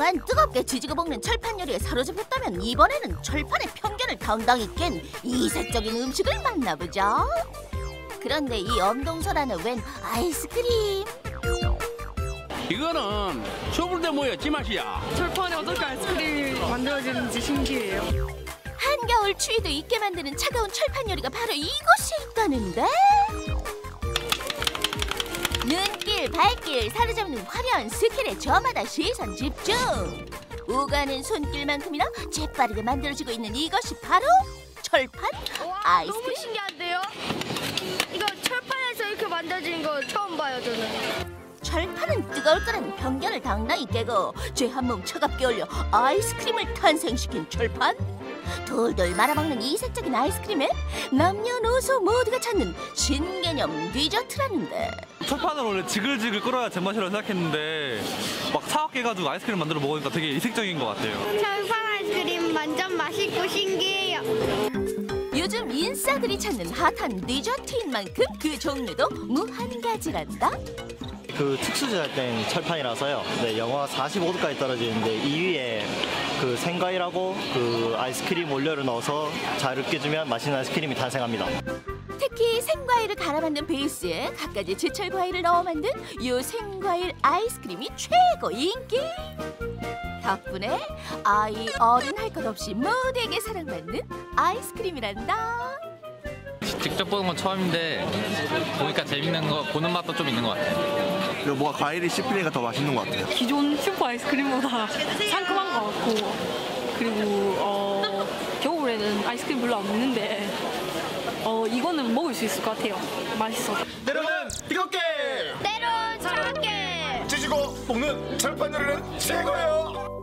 그동안 뜨겁게 뒤지고 볶는 철판 요리에 사로잡혔다면 이번에는 철판의 편견을 당당히 깬 이색적인 음식을 만나보자. 그런데 이 엄동설 안에 웬 아이스크림? 이거는 소불대 모여 찌맛이야. 철판에 어떻게 아이스크림이 만들어지는지 신기해요. 한겨울 추위도 잊게 만드는 차가운 철판 요리가 바로 이곳에 있다는데? 눈길, 발길, 사로잡는 화려한 스킬에 저마다 시선 집중! 오가는 손길만큼이나 재빠르게 만들어지고 있는 이것이 바로 철판 와 아이스크림. 너무 신기한데요? 이거 철판에서 이렇게 만들어진 거 처음 봐요 저는. 철판은 뜨거울 거라는 편견을 당당히 깨고 죄 한 몸 차갑게 올려 아이스크림을 탄생시킨 철판 돌돌 말아먹는 이색적인 아이스크림에 남녀노소 모두가 찾는 신개념 디저트라는데 철판을 원래 지글지글 끓어야 제맛이라고 생각했는데 막 차갑게 해가지고 아이스크림 만들어 먹으니까 되게 이색적인 것 같아요. 철판 아이스크림 완전 맛있고 신기해요. 요즘 인싸들이 찾는 핫한 디저트인 만큼 그 종류도 무한가지란다 그 특수제작된 철판이라서요. 네, 영하 45도까지 떨어지는데 이 위에 그 생과일하고 그 아이스크림 원료를 넣어서 잘 으깨주면 맛있는 아이스크림이 탄생합니다. 특히 생과일을 갈아 만든 베이스에 갖가지 제철 과일을 넣어 만든 요 생과일 아이스크림이 최고 인기. 덕분에 아이 어른 할 것 없이 모두에게 사랑받는 아이스크림이란다. 직접 보는 건 처음인데 보니까 재밌는 거 보는 맛도 좀 있는 것 같아요. 그리고 뭔가 과일이 씹히니까 더 맛있는 것 같아요. 기존 슈퍼 아이스크림보다 상큼한 것 같고 그리고 어, 겨울에는 아이스크림 별로 안 먹는데 어, 이거는 먹을 수 있을 것 같아요. 맛있어서. 때로는 뜨겁게, 때로 차갑게. 찢고 볶는 철판 요리는 최고야!